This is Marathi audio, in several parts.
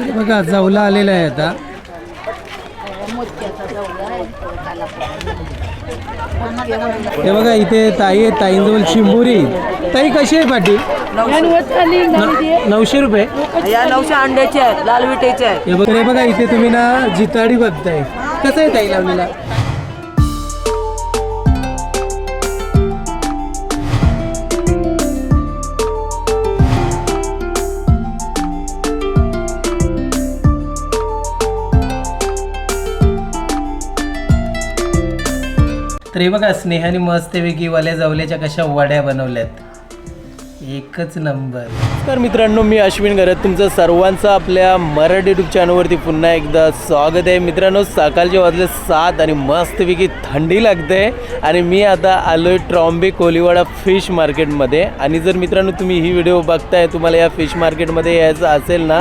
हे बघा जवला आलेला आहे आता. हे बघा इथे ताई आहे ताईंजवळ शिंबोरी. ताई कशी आहे पाटी न- नऊशे रुपये? या नऊशे अंड्याचे आहेत लाल विटेचे आहेत. हे बघा हे बघा इथे तुम्ही ना जिताडी बघताय. कसं आहे ताई लावलेला? तर हे बघा स्नेहाने मस्तपैकी वाल्या जवल्याच्या कशा वड्या बनवल्यात? एकच नंबर. तर मित्रांनो मी अश्विन गरत तुमचं सर्वांचं आपल्या मराठी यूट्यूब चॅनलवरती पुन्हा एकदा स्वागत आहे. मित्रांनो सकाळचे वाजले सात आणि मस्तपैकी थंडी लागते. आणि मी आता आलो आहे ट्रॉम्बे कोलीवाडा फिश मार्केटमध्ये. आणि जर मित्रांनो तुम्ही ही व्हिडिओ बघताय तुम्हाला या फिश मार्केटमध्ये यायचं असेल ना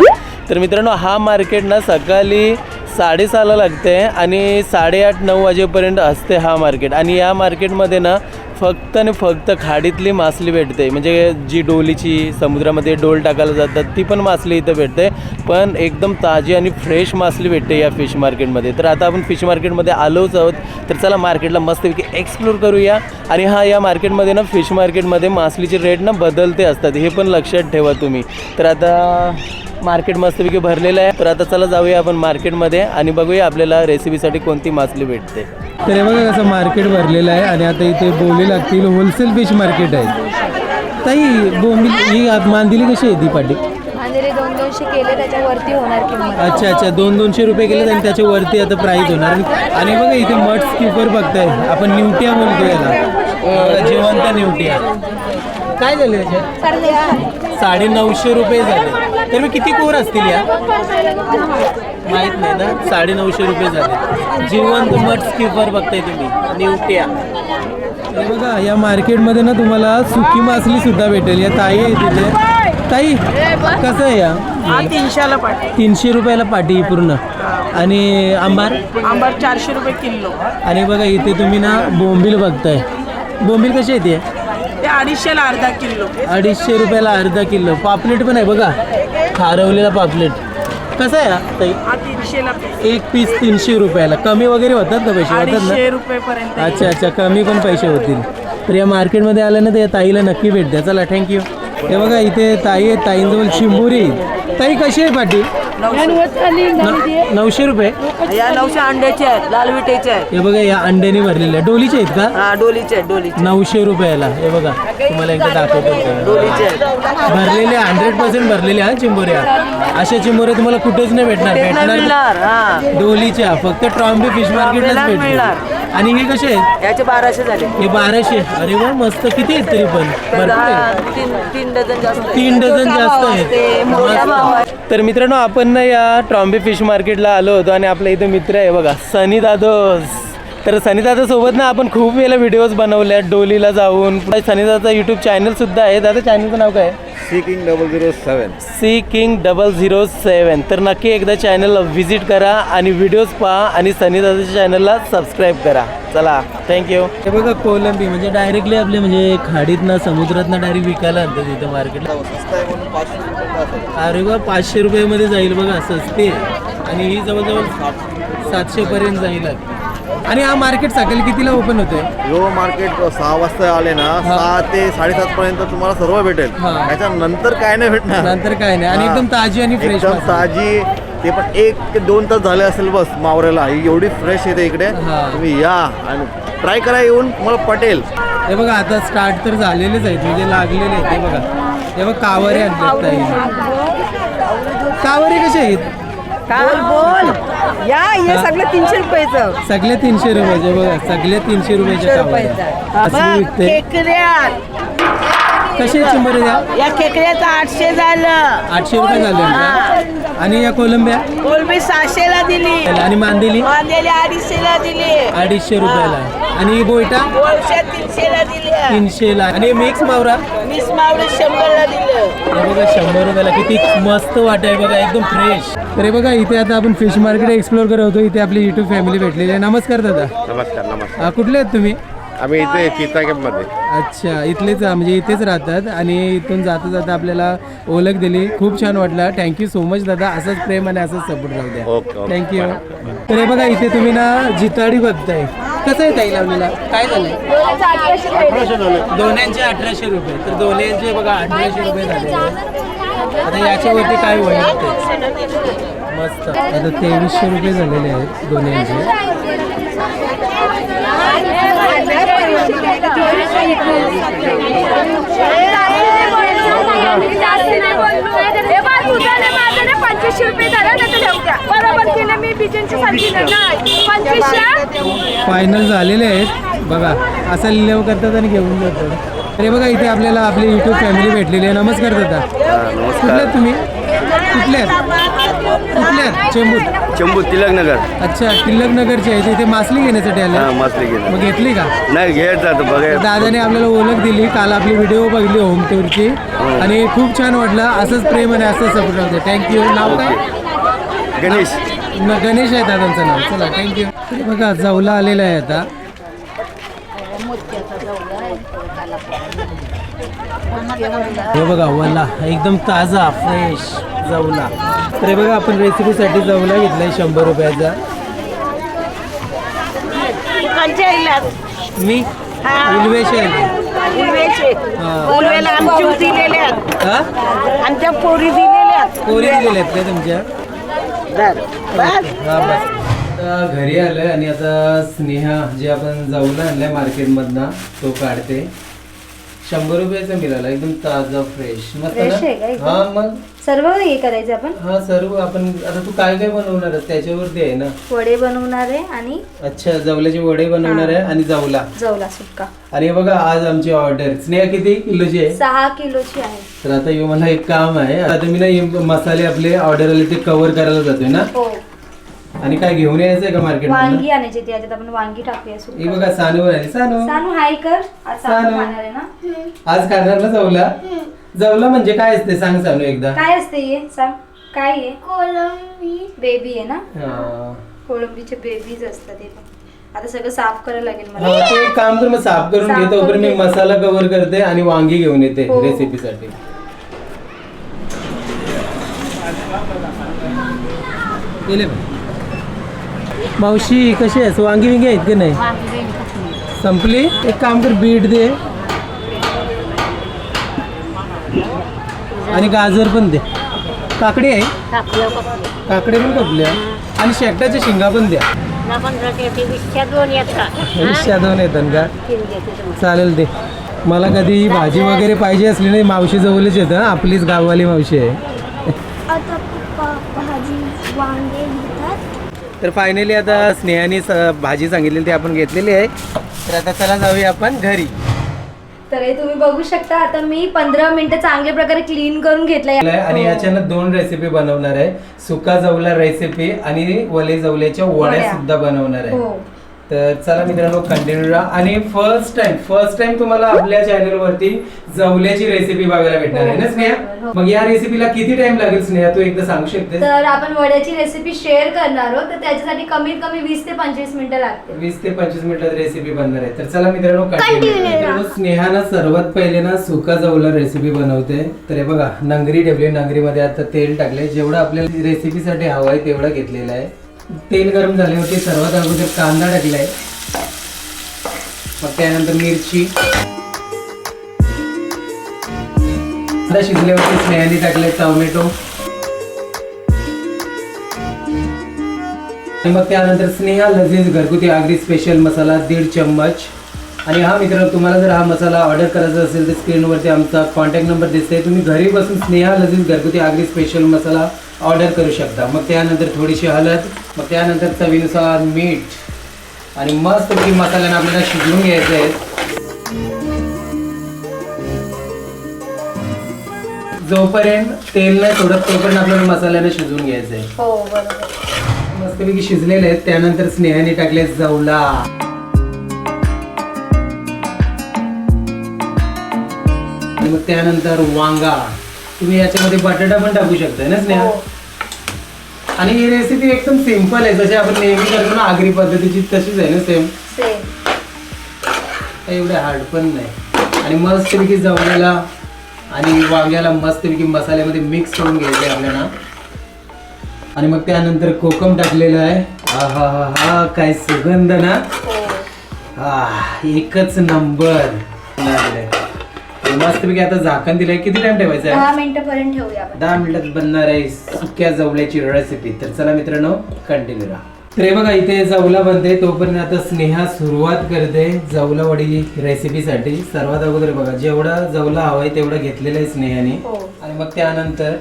तर मित्रांनो हा मार्केट ना सकाळी साडेसहाला लागते आणि साडेआठ नऊ वाजेपर्यंत असते हा मार्केट. आणि या मार्केटमध्ये ना फक्त आणि फक्त खाडीतली मासली भेटते. म्हणजे जी डोलीची समुद्रामध्ये डोल टाकायला जातात ती पण मासली इथं भेटते. पण एकदम ताजी आणि फ्रेश मासली भेटते या फिश मार्केटमध्ये. तर आता आपण फिश मार्केटमध्ये आलोच आहोत. तर चला मार्केटला मस्तपैकी एक्सप्लोर करूया. आणि हा या मार्केटमध्ये ना फिश मार्केटमध्ये मासलीचे रेट ना बदलते असतात. हे पण लक्षात ठेवा तुम्ही. तर आता मार्केट मस्तपैकी भरलेलं आहे. तर आता चला जाऊया आपण मार्केटमध्ये आणि बघूया आपल्याला रेसिपीसाठी कोणती मासली भेटते. तर हे बघा कसं मार्केट भरलेलं आहे आणि आता इथे बोली लागतील होलसेल फिश मार्केट आहे. ताई बोंबी ही मांदिली कशी आहे ती पाटी? अंधेरी दोन दोनशे केले त्याच्यावरती होणार किंमत. अच्छा अच्छा दोन दोनशे रुपये केले आणि त्याच्या वरती आता प्राईस होणार. आणि- बघा इथे मठ स्किपर बघताय. आपण निवट्या बोलतो याला. बघा, जिवंत निवट्या काय झाले साडे नऊशे रुपये झाले. तर मी किती कोर असतील या? माहीत नाही ना. साडे नऊशे रुपये झाले. जिवंत मठ स्किपर बघताय तुम्ही. निवट्या हे बघा या मार्केटमध्ये ना तुम्हाला सुकी मासली सुद्धा भेटेल. या ताई आहे तिथे. ताई कसं आहे या? तीनशेला पाट तीनशे रुपयाला ही पूर्ण. आणि आंबार? आंबार चारशे रुपये किलो. आणि बघा इथे तुम्ही ना बोंबील बघताय. बोंबील कशी आहे ते ते? अडीचशेला अर्धा किलो. अडीचशे रुपयाला अर्धा किलो. पापलेट पण आहे बघा. खारवलेला पापलेट. कसं आहे हा ताई? हा तीनशेला एक पीस तीनशे रुपयाला. कमी वगैरे होतात का पैसे? होतात ना? अडीचशे रुपये पर्यंत अच्छा अच्छा. कमी पण पैसे होतील. तर या मार्केटमध्ये आलं ना तर या ताईला नक्की भेट द्या. चला थँक्यू हे बघा इथे ताई आहे ताईंजवळ शिंबोरी. ताई कशी आहे पाटी? नऊशे. रुपये? या नऊशे अंड्याचे आहेत लाल विटेचे आहेत. हे बघा या अंड्याने भरलेले आहे डोलीचे आहेत का? हा डोलीचे आहेत डोलीचे. नऊशे रुपयाला. हे बघा तुम्हाला एकदा दाखवतो. डोलीचे आहेत. भरलेले हंड्रेड पर्सेंट भरलेले हा चिंबोऱ्या. अशा चिंबोऱ्या तुम्हाला कुठेच नाही भेटणार. तेच नाही भेटणार मिळणार हा. डोलीच्या. फक्त ट्रॉम्बे फिश मार्केटलाच भेटणार मिळणार. आणि हे कसे आहेत? याचे बाराशे झाले. हे बाराशे. अरे वा मस्त. किती आहेत तरी पण? तर भरपूर दहा आहेत. तीन तीन डझन जास्त आहेत. तीन डझन जास्त ते मोठा भाव आहेत आहे. तर मित्रांनो आपण ना या ट्रॉम्बे फिश मार्केटला आलो होतो आणि आपल्या इथे मित्र आहे बघा सनी दादोस. तर सनी दादा सोबत ना आपण खूप वेळेला व्हिडिओज बनवल्या डोलीला जाऊन. सनी दादा यूट्यूब चॅनल सुद्धा आहे. दादा चॅनलचं नाव काय? आहे C king double zero seven C king double zero seven तर नक्की एकदा चॅनलला व्हिजिट करा आणि व्हिडिओज पहा आणि सनी दादाच्या चॅनलला सबस्क्राईब करा. चला थँक्यू हे बघा कोलंबी म्हणजे डायरेक्टली आपले म्हणजे खाडीतनं समुद्रातनं डायरेक्ट विकायला आणतात तिथं मार्केटला अरे बा पाचशे रुपयामध्ये जाईल बघा स्वस्ते आणि ही जवळजवळ सातशेपर्यंत जाईल. आणि हा मार्केट सकाळी कितीला ओपन होतोय? यो मार्केट सहा वाजता आले ना सहा ते साडेसात पर्यंत तुम्हाला सर्व भेटेल. हा. त्याच्यानंतर काय नाही भेटणार. नंतर काय नाही. आणि. एकदम ताजी आणि फ्रेश एकदम ताजी. ते पण एक ते दोन तास झाले असेल बस मावऱ्याला. ही एवढी फ्रेश येते इकडे. तुम्ही या आणि ट्राय करा येऊन. तुम्हाला पटेल. हे बघा आता स्टार्ट तर झालेलेच आहेत. म्हणजे लागलेले आहेत. हे बघा. हे बघा कावरे आणतात ताई. कावरे कसे आहेत? बोल बोल. या हे सगळं तीनशे रुपयाचं. सगळे तीनशे रुपयाचे बघा. सगळे तीनशे रुपयाचे कावरे. विकते कसे आहेत शंभर द्या या खेकड्याचं आठशे झालं. आठशे रुपये झाले? आणि या कोलंब्या? कोलबी सहाशेला दिली. आणि मांदेली? वांद्याला अडीचशेला दिली. अडीचशे रुपयाला. आणि ही बोयटा? गोलशा तीनशेला दिली तीनशेला. आणि मिक्स मावरा? मिस मावळे शंभरला दिलं. हे बघा शंभर रुपयाला किती मस्त वाट आहे बघा एकदम फ्रेश तर हे बघा इथे आता आपण फिश मार्केट एक्सप्लोर करत होतो. इथे आपली युट्यूब फॅमिली भेटलेली आहे. नमस्कार दादा. नमस्कार नमस्कार. हा, कुठले आहेत तुम्ही? आम्ही इथे चिता मध्ये अच्छा इथलेच म्हणजे इथेच राहतात आणि इथून जाता जाता आपल्याला ओळख दिली. खूप छान वाटलं. थँक्यू सो मच दादा. असंच प्रेम आणि असंच सपोर्ट राहू द्या. ओके. थँक्यू तर हे बघा इथे तुम्ही ना जिताडी बघताय. कसं आहे ताई लावलेला? काय झालंय? दोन्यांचे अठराशे रुपये. तर दोन्यांचे बघा अठराशे रुपये झाले आता याच्यावरती काय होईल. मस्त. आता तेवीसशे रुपये झालेले आहेत दोन्यांचे पंचवीसशे रुपये झाले ना तर ठेवू द्या बरोबर केलं मी बिजनची सांगते नाही पंचवीसशे फायनल झालेले आहेत. बघा असं लिलाव करतात आणि घेऊन जातात. अरे बघा इथे आपल्याला आपली युट्यूब फॅमिली भेटलेली आहे. नमस्कार दादा. कुठले तुम्ही? कुठले आहेत कुठले आहेत चेंबूर चंबू तिलकनगर अच्छा टिल्लक नगरचे आहे. इथे मासली घेण्यासाठी आले. हा मासली गेलं मग घेतली का? नाही घेत दादाने आपल्याला ओळख दिली. काल आपली व्हिडिओ बघली होम टूरची आणि खूप छान वाटलं. असंच प्रेम आणि असंच सपोर्ट राहते थँक्यू नाव काय? गणेश. न- गणेश आहे दादांचं नाव. चला थँक्यू बघा जवला आलेला आहे आता. हे बघा वला. एकदम ताजा फ्रेश जवला तर हे बघा आपण रेसिपीसाठी जवला घेतलाय शंभर रुपयाचा. मी? उलवेश आहे उलवेचे. उलवेला आमची दिलेले आहेत हा? आमच्या पोरी दिलेल्या. कोरी दिलेले आहेत का तुमच्या. बस. हा बस. आता घरी आलोय आणि आता स्नेहा जे आपण जाऊन आणलाय मार्केटमधनं तो काढते. शंभर रुपयाचा मिळाला एकदम ताजा फ्रेश मस्त Fresh आहे का ना एकदम? हा मग? सर्व हे करायचं आपण? हा सर्व आपण आता तू काय काय बनवणार आहेस? त्याच्यावरती आहे ना? वडे बनवणार आहे आणि अच्छा जवल्याचे वडे बनवणार आहे आणि जवला. जवला आणि हे बघा आज आमची ऑर्डर स्नेहा किती किलोची आहे? सहा किलोची आहे. तर आता हे मला एक काम आहे. आता मी ना हे मसाले आपले ऑर्डर आले ते कव्हर करायला जातोय ना? हो. आणि काय घेऊन यायचं आहे का मार्केट वांगी आणायची ती याच्यात आपण वांगी टाकूया हे बघा सानू आली सानू. सानू हाय कर. आज सानू सानू. खाणार आहे ना? आज खाणार ना जवला? जवला म्हणजे काय असते? सांग सानू एकदा. काय असते हे? सांग. काय आहे कोलंबी. बेबी आहे ना? हा. कोळंबीचे बेबीज असतात हे पण. आता सगळं साफ करायला लागेल हा, मला ते एक काम कर मग साफ करून साफ घेतो करून मी. मसाला कव्हर करते आणि वांगी घेऊन येते हो. रेसिपीसाठी गेले बा. मावशी कशी आहेस? वांगी विंगी आहेत की नाही? संपली? एक काम कर बीट दे. आणि गाजर पण दे. काकडी आहे? काकडे पण कपल्या आणि शेकटाच्या शिंगा पण द्या. वीसच्या दोन येतात. का? चालेल ते मला कधी ही भाजी वगैरे पाहिजे असली नाही मावशी जवळच येतं. आपलीच गाववाली मावशी आहे आता पप्पा भाजी वांगे घेतात तर फायनली आता स्नेहाने भाजी सांगितलेली ती आपण घेतलेली आहे. तर आता चला जाऊया आपण घरी. तर हे तुम्ही बघू शकता आता मी पंधरा मिनिटं चांगल्या प्रकारे क्लीन करून घेतलंय. आणि याच्यानं दोन रेसिपी बनवणार आहे. सुका जवला रेसिपी आणि वले जवल्याच्या वड्या वड्या. सुद्धा बनवणार आहे. हो. तर चला मित्रांनो कंटिन्यू राहा. आणि फर्स्ट टाइम फर्स्ट टाइम तुम्हाला आपल्या चॅनल वरती जवल्याची रेसिपी बघायला भेटणार आहे ना हो. स्नेहा मग या रेसिपीला किती टाइम लागेल स्नेहा? तू एकदा सांगू शकते तर आपण वड्याची रेसिपी शेअर करणार आहोत. तर त्याच्यासाठी कमीत कमी वीस ते पंचवीस मिनिटं लागते वीस ते पंचवीस मिनिटात रेसिपी बनणार आहे. तर चला मित्रांनो. मित्रांनो स्नेहानं सर्वात पहिले ना सुका जवला रेसिपी बनवते. तर हे बघा नंगरी ठेवली नंगरीमध्ये आता तेल टाकले जेवढं आपल्याला रेसिपीसाठी हवं आहे तेवढं घेतलेलं आहे. तेल गरम झाले होते सर्वात अगोदर कांदा टाकलाय. मग त्यानंतर मिरची. कांदा शिजल्यावरती स्नेहाने टाकले टोमॅटो. आणि मग त्यानंतर स्नेहा लजीज घरगुती आगरी स्पेशल मसाला दीड चम्मच. आणि हा मित्र तुम्हाला जर हा मसाला ऑर्डर करायचा असेल तर स्क्रीनवरती आमचा कॉन्टॅक्ट नंबर दिसते तुम्ही घरी बसून स्नेहा लजीज घरगुती आगरी स्पेशल मसाला ऑर्डर करू शकता. मग त्यानंतर थोडीशी हळद मग त्यानंतर चवीनुसार मीठ आणि मस्त की मसाल्याने आपल्याला शिजवून घ्यायचं आहे जोपर्यंत तेल नाही सोडत तोपर्यंत आपल्याला मसाल्याने शिजवून घ्यायचं आहे. हो मस्तपैकी शिजलेले आहेत. त्यानंतर स्नेहाने टाकले जवला. मग त्यानंतर वांगा. तुम्ही याच्यामध्ये बटाटा पण टाकू शकताय ना स्नेहा? हो. आणि ही रेसिपी एकदम सिंपल आहे जशी आपण नेहमी करतो ना आगरी पद्धतीची तशीच आहे ना सेम एवढे हार्ड पण नाही. आणि मस्तपैकी जवळ्याला आणि वांग्याला मस्तपैकी मसाल्यामध्ये मिक्स करून घ्यायचं आहे आपल्याला. आणि मग त्यानंतर कोकम टाकलेलं आहे. हा हा हा हा काय सुगंध ना? हा. एकच नंबर मस्तपैकी आता झाकण दिलंय. किती टाइम ठेवायचा आहे? दहा मिनिटापर्यंत ठेवूया आपण. दहा मिनिटात बनणार आहे सुक्या जवळ्याची रेसिपी तर चला मित्रांनो कंटिन्यू राहा. तर हे बघा इथे जवला बनते तोपर्यंत आता स्नेहा सुरुवात करते जवला वडी रेसिपीसाठी सर्वात अगोदर बघा जेवढा जवला हवाय तेवढा घेतलेला आहे स्नेहाने. हो. आणि मग त्यानंतर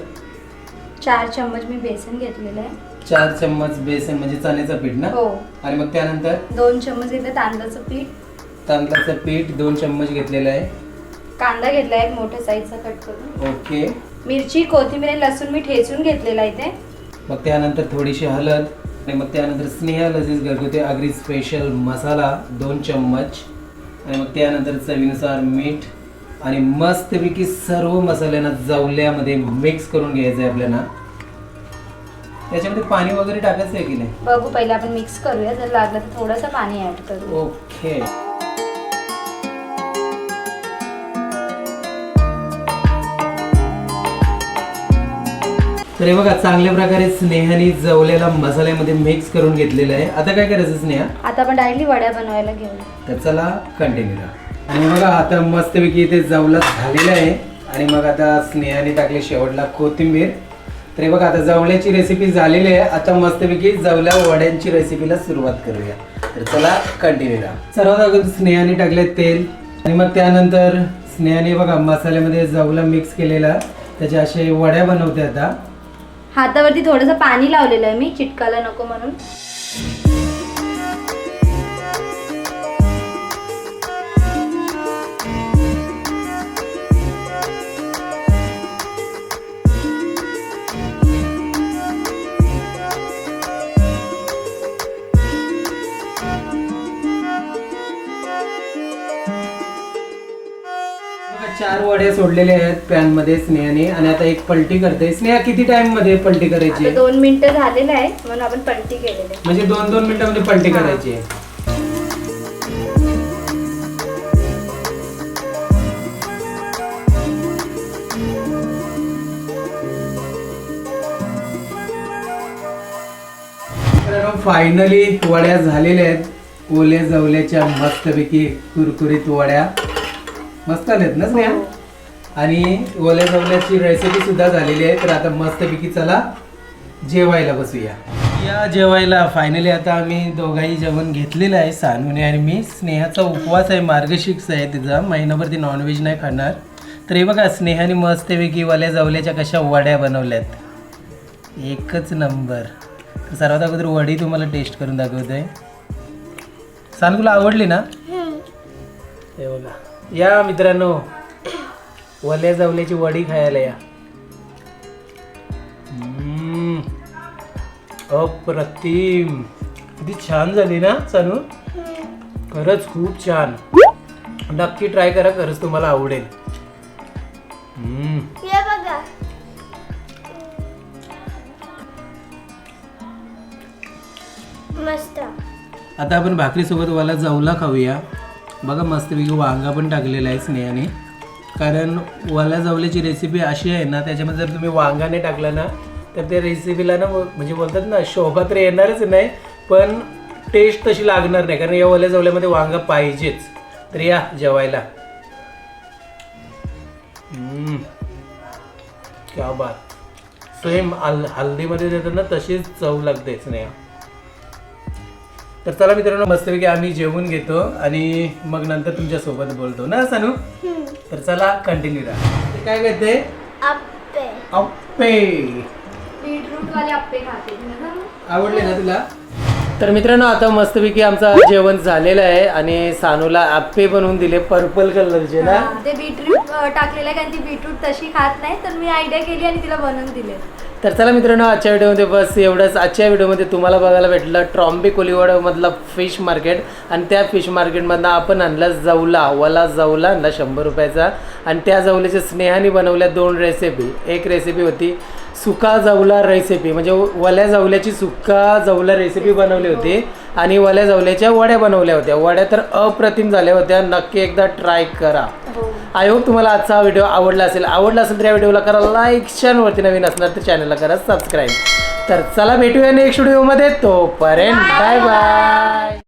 चार चम्मच मी बेसन घेतलेलं आहे. चार चम्मच बेसन म्हणजे चण्याचं पीठ ना? हो. आणि मग त्यानंतर? दोन चम्मच घेतलं तांदळाचं पीठ. तांदळाचं पीठ दोन चम्मच घेतलेलं आहे. कांदा घेतला आहे मोठ्या साईजचा कट करून. ओके. मिरची कोथिंबीर आणि लसूण मी ठेचून घेतलेला इथे. मग त्यानंतर थोडीशी हळद आणि मग त्यानंतर स्नेहा लजीज घरगुती आगरी स्पेशल मसाला दोन चम्मच. आणि मग त्यानंतर चवीनुसार मीठ आणि मस्तपैकी सर्व मसाल्यांना जवल्यामध्ये मिक्स करून घ्यायचं आहे आपल्याला. त्याच्यामध्ये पाणी वगैरे टाकायचं आहे की नाही? बघू पहिले आपण मिक्स करूया. जर लागलं तर थोडंसं पाणी ऍड करू. ओके. तर हे बघा चांगल्या प्रकारे स्नेहाने जवलेला मसाल्यामध्ये मिक्स करून घेतलेलं आहे. आता काय करायचं स्नेहा? आता आपण डायरेक्टली वड्या बनवायला घेऊ. तर चला कंटिन्यू राहा आणि बघा आता मस्तपैकी इथे जवला झालेलं आहे. आणि मग आता स्नेहाने टाकले शेवटला कोथिंबीर. तर हे बघा आता जवल्याची रेसिपी झालेली आहे. आता मस्तपैकी जवल्या वड्यांची रेसिपीला सुरुवात करूया. तर चला कंटिन्यू राहा सर्वात अगोदर स्नेहाने टाकले तेल. आणि मग त्यानंतर स्नेहाने बघा मसाल्यामध्ये जवला मिक्स केलेला. त्याच्या असे वड्या बनवते आता. हातावरती थोडंसं पाणी लावलेलं आहे मी चिटकायला नको म्हणून. वडे सोडलेले आहेत पॅनमध्ये स्नेहाने आणि आता एक पलटी करते स्नेहा किती टाइममध्ये पलटी करायची आता आहे? दोन मिनिटं झालेलं आहे म्हणून आपण पलटी केलेली आहे म्हणजे दोन दोन मिनिटांमध्ये पलटी हा. करायची आहे फायनली वड्या झालेल्या आहेत ओल्या जवल्याच्या मस्तपैकी कुरकुरीत वड्या मस्त आल्यात ना स्नेहा हो. आणि ओल्या जवल्याची रेसिपी सुद्धा झालेली आहे. तर आता मस्तपैकी चला जेवायला बसूया. या जेवायला फायनली आता आम्ही दोघाही जेवण घेतलेलं आहे सानूने आणि मी. स्नेहाचा उपवास आहे मार्गशीर्ष आहे तिचा. महिनाभर ती नॉनव्हेज नाही खाणार. तर हे बघा स्नेहाने मस्तपैकी वाल्या जवल्याच्या कशा वड्या बनवल्यात. एकच नंबर. तर सर्वात अगोदर वडी तुम्हाला टेस्ट करून दाखवतोय सानू तुला आवडली ना? हे बघा. या मित्रांनो वल्या जवल्याची वडी खायला या. अप्रतिम. किती छान झाली ना सानू खरंच खूप छान. नक्की ट्राय करा खरंच तुम्हाला आवडेल. हम्म. बघा. मस्त. आता आपण भाकरीसोबत वाला जवला खाऊया. बघा मस्तपैकी वांगा पण टाकलेला आहे स्नेहाने. कारण वाला जवल्याची रेसिपी अशी आहे ना त्याच्यामध्ये जर तुम्ही वांगा नाही ना तर त्या रेसिपीला ना म्हणजे बोलतात ना शोभा तर येणारच नाही पण टेस्ट तशी लागणार नाही कारण या वाल्या जवल्यामध्ये वांगा पाहिजेच. तर या जेवायला. क्या बात. सेम हल हल्दीमध्ये देतात ना तशीच चव लागतेच नाही तर चला मित्रांनो मस्तपैकी आम्ही जेवून घेतो आणि मग नंतर तुमच्यासोबत बोलतो. ना सानू? तर चला कंटिन्यू राहा ते काय करते? आप्पे अप्पे. बीटरूट वाले आप्पे खाते आवडले ना तुला? तर मित्रांनो आता मस्तपैकी आमचं जेवण झालेलं आहे आणि सानूला आप्पे बनवून दिले पर्पल कलरचे ना. ते बीटरूट टाकलेलं आहे कारण ती बीटरूट तशी खात नाही तर मी आयडिया केली आणि तिला बनवून दिले. तर चला मित्रांनो आजच्या व्हिडिओमध्ये बस एवढंच. आजच्या व्हिडिओमध्ये तुम्हाला बघायला भेटलं ट्रॉम्बे कोलिवाडामधला फिश मार्केट. आणि त्या फिश मार्केटमधनं आपण आणला जवला वला जवला आणला शंभर रुपयाचा. आणि त्या जवल्याच्या स्नेहाने बनवल्या दोन रेसिपी एक रेसिपी होती सुका जवला रेसिपी म्हणजे वल्या जवल्याची सुका जवला रेसिपी बनवली होती आणि वल्या जवल्याच्या वड्या बनवल्या होत्या. वड्या तर अप्रतिम झाल्या होत्या. नक्की एकदा ट्राय करा. आय होप तुम्हाला आजचा हा व्हिडिओ आवडला असेल. आवडला असेल तर या व्हिडिओला करा लाईक वरती नवीन असणार तर चॅनलला करा सबस्क्राईब तर चला भेटूया नेक्स्ट व्हिडिओमध्ये तोपर्यंत बाय बाय